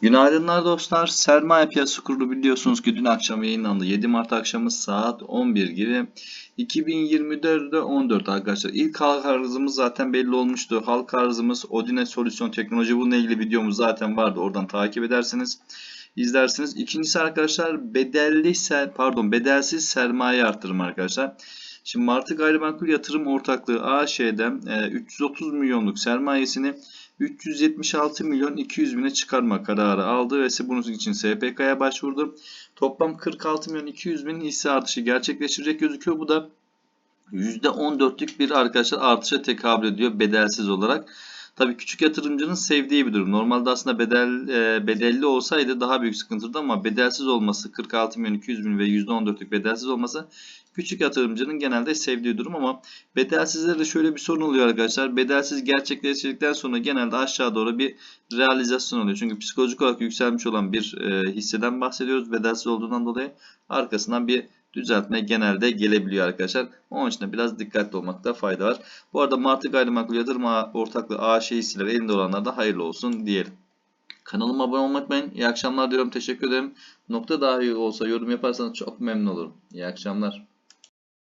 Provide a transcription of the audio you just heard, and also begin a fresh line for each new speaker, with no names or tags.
Günaydınlar dostlar. Sermaye Piyasası Kurulu biliyorsunuz ki dün akşam yayınlandı. 7 Mart akşamı saat 11 gibi. 2024'de 14 arkadaşlar. İlk halka arzımız zaten belli olmuştu. Halka arzımız Odine Solüsyon Teknoloji. Bununla ilgili videomuz zaten vardı. Oradan takip edersiniz. izlersiniz. İkincisi arkadaşlar bedelli pardon bedelsiz sermaye artırımı arkadaşlar. Şimdi Martı Gayrimenkul Yatırım Ortaklığı AŞ'den e, 330 milyonluk sermayesini 376 milyon 200 bine çıkarma kararı aldı ve bunun için SPK'ya başvurdu. Toplam 46 milyon 200 bin hisse artışı gerçekleştirecek gözüküyor. Bu da %14'lük bir arkadaşlar artışa tekabül ediyor bedelsiz olarak. Tabii küçük yatırımcının sevdiği bir durum. Normalde aslında bedel e, bedelli olsaydı daha büyük sıkıntıydı ama bedelsiz olması 46 milyon 200 bin ve %14'lük bedelsiz olması küçük yatırımcının genelde sevdiği durum ama bedelsizlerde şöyle bir sorun oluyor arkadaşlar. Bedelsiz gerçekleştirdikten sonra genelde aşağı doğru bir realizasyon oluyor. Çünkü psikolojik olarak yükselmiş olan bir e, hisseden bahsediyoruz. Bedelsiz olduğundan dolayı arkasından bir düzeltme genelde gelebiliyor arkadaşlar. Onun için de biraz dikkatli olmakta fayda var. Bu arada Martı Gayrimenkul Yatırım Ortaklığı AŞ hisseleri elinde olanlar da hayırlı olsun diyelim. Kanalıma abone olmayı unutmayın. İyi akşamlar diyorum. Teşekkür ederim. Nokta dahi olsa yorum yaparsanız çok memnun olurum. İyi akşamlar.